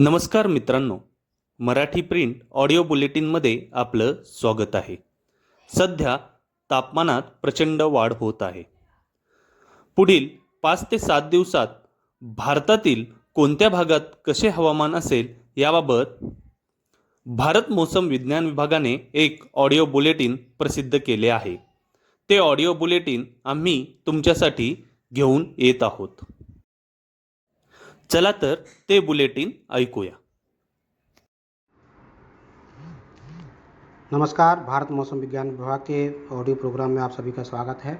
नमस्कार मित्रांनो Marathi print audio बुलेटिनमध्ये आपलं स्वागत आहे. सध्या तापमानात प्रचंड वाढ होत आहे. पुढील पाच ते सात दिवसात भारतातील कोणत्या भागात कसे हवामान असेल याबाबत भारत मोसम विज्ञान विभागाने एक ऑडिओ बुलेटिन प्रसिद्ध केले आहे. ते ऑडिओ बुलेटिन आम्ही तुमच्यासाठी घेऊन येत आहोत. चला तर ते बुलेटिन ऐकूया. नमस्कार, भारत मौसम विज्ञान विभाग के ऑडियो प्रोग्राम में आप सभी का स्वागत है।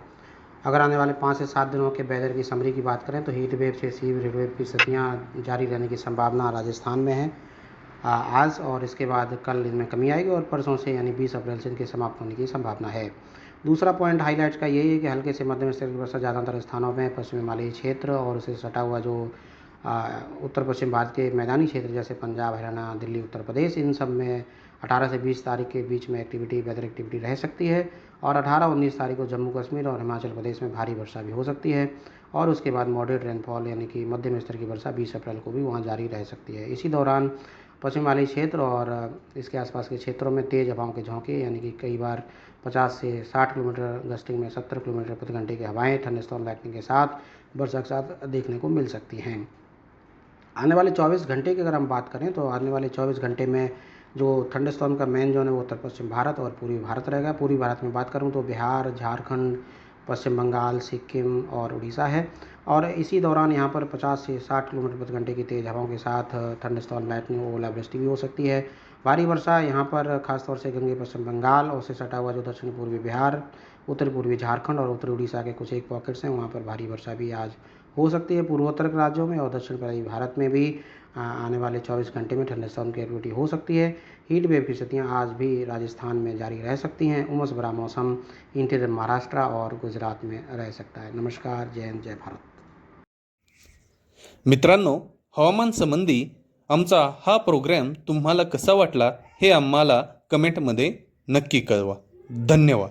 अगर आने वाले पाँच से सात दिनों के वेदर की समरी की बात करें तो हीट वेव से सी हीट वेव की स्थितियाँ जारी रहने की संभावना राजस्थान में है। आज और इसके बाद कल इनमें कमी आएगी और परसों से यानी 20 अप्रैल से इनके समाप्त होने की संभावना है। दूसरा पॉइंट हाईलाइट का यही है कि हल्के से मध्यम स्तर की वर्षा ज़्यादातर स्थानों में, पश्चिमी हिमालयी क्षेत्र और उसे सटा हुआ जो उत्तर पश्चिम भारत के मैदानी क्षेत्र जैसे पंजाब, हरियाणा, दिल्ली, उत्तर प्रदेश, इन सब में 18 से 20 तारीख के बीच में एक्टिविटी वेदर एक्टिविटी रह सकती है और 18-19 तारीख को जम्मू कश्मीर और हिमाचल प्रदेश में भारी वर्षा भी हो सकती है और उसके बाद मॉडरेट रेनफॉल यानी कि मध्यम स्तर की वर्षा 20 अप्रैल को भी वहाँ जारी रह सकती है। इसी दौरान पश्चिम वाली क्षेत्र और इसके आसपास के क्षेत्रों में तेज़ हवाओं के झोंके यानी कि कई बार 50 से 60 किलोमीटर गस्टिंग में 70 किलोमीटर प्रति घंटे की हवाएँ ठंड थंडरस्टॉर्म लाइटनिंग के साथ वर्षा के साथ देखने को मिल सकती हैं। आने वाले 24 घंटे की अगर हम बात करें तो आने वाले 24 घंटे में जो थंडरस्टॉर्म का मेन जोन है वो उत्तर पश्चिम भारत और पूर्वी भारत रहेगा। पूर्वी भारत में बात करूँ तो बिहार, झारखंड, पश्चिम बंगाल, सिक्किम और उड़ीसा है। और इसी दौरान यहाँ पर 50 से 60 किलोमीटर प्रति घंटे की तेज़ हवाओं के साथ थंडरस्टॉर्म लाइटनिंग ओलावृष्टि भी हो सकती है। भारी वर्षा यहाँ पर खासतौर से गंगे पश्चिम बंगाल और से सटा हुआ जो दक्षिण पूर्वी बिहार, उत्तर पूर्वी झारखंड और उत्तरी उड़ीसा के कुछ एक पॉकेट्स हैं। वहाँ पर भारी वर्षा भी आज हो सकती है पूर्वोत्तर के राज्यों में और दक्षिण पूर्वी भारत में भी आने वाले 24 घंटे में ठंडे थंडरस्टॉर्म की एक्टिविटी हो सकती है। हीट वेव की स्थितियाँ आज भी राजस्थान में जारी रह सकती हैं। उमस भरा मौसम इंटीरियर महाराष्ट्र और गुजरात में रह सकता है। नमस्कार, जय हिंद, जय भारत। मित्रांनो, हवामान संबंधी आमचा हा प्रोग्रॅम तुम्हाला कसा वाटला हे आम्हाला कमेंटमध्ये नक्की कळवा. धन्यवाद.